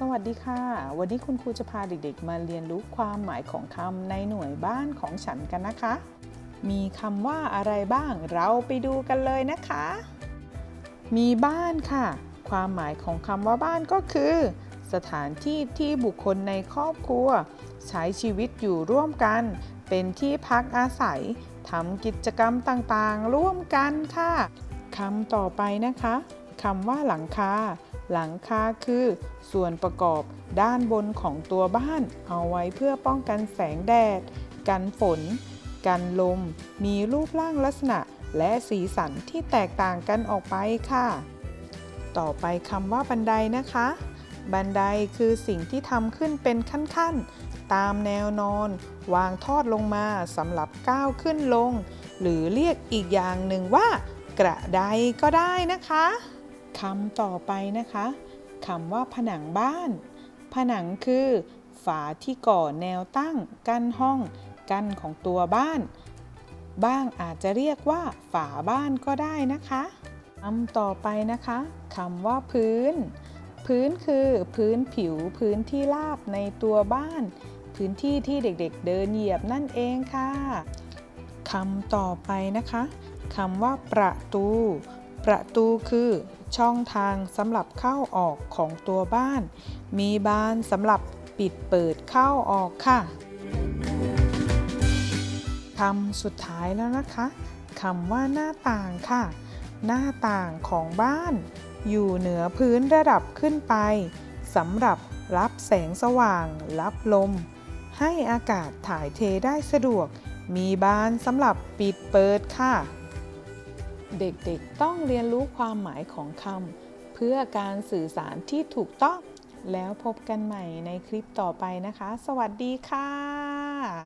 สวัสดีค่ะ วันนี้คุณครูจะพาเด็กๆ มาเรียนรู้ความหมายของคำในหน่วยบ้านของฉันกันนะคะ มีคำว่าอะไรบ้างเราไปดูกันเลยนะคะ มีบ้านค่ะ ความหมายของคำว่าบ้านก็คือ สถานที่ที่บุคคลในครอบครัว ใช้ชีวิตอยู่ร่วมกัน เป็นที่พักอาศัยทำกิจกรรมต่างๆ ร่วมกันค่ะคำต่อไปนะคะคำว่าหลังคา หลังคาคือส่วนประกอบด้านบนของตัวบ้าน เอาไว้เพื่อป้องกันแสงแดด กันฝน กันลม มีรูปร่างลักษณะและสีสันที่แตกต่างกันออกไปค่ะ ต่อไปคำว่าบันไดนะคะ บันไดคือสิ่งที่ทำขึ้นเป็นขั้นๆ ตามแนวนอน วางทอดลงมาสำหรับก้าวขึ้นลง หรือเรียกอีกอย่างหนึ่งว่า กระไดก็ได้นะคะ คำต่อไปนะคะคำว่าผนังบ้าน ผนังคือ ฝาที่ก่อแนวตั้ง กั้นห้อง กั้นของตัวบ้าน บ้างอาจจะเรียกว่า ฝาบ้านก็ได้นะคะคำต่อไปนะคะคำว่าพื้น พื้นคือพื้นผิวพื้นที่ราบในตัวบ้าน พื้นที่ที่เด็กๆ เดินเหยียบนั่นเองค่ะคำต่อไปนะคะคำว่าประตู ประตูคือ ช่องทางสำหรับเข้าออกของตัวบ้าน มีบานสำหรับปิดเปิดเข้าออกค่ะคำสุดท้ายแล้วนะคะคำว่าหน้าต่างค่ะ หน้าต่างของบ้าน อยู่เหนือพื้นระดับขึ้นไปสำหรับรับแสงสว่าง รับลม ให้อากาศถ่ายเทได้สะดวก มีบานสำหรับปิดเปิดค่ะ เด็กๆต้องเรียนรู้ความหมายของคำเพื่อการสื่อสารที่ถูกต้อง แล้วพบกันใหม่ในคลิปต่อไปนะคะ สวัสดีค่ะ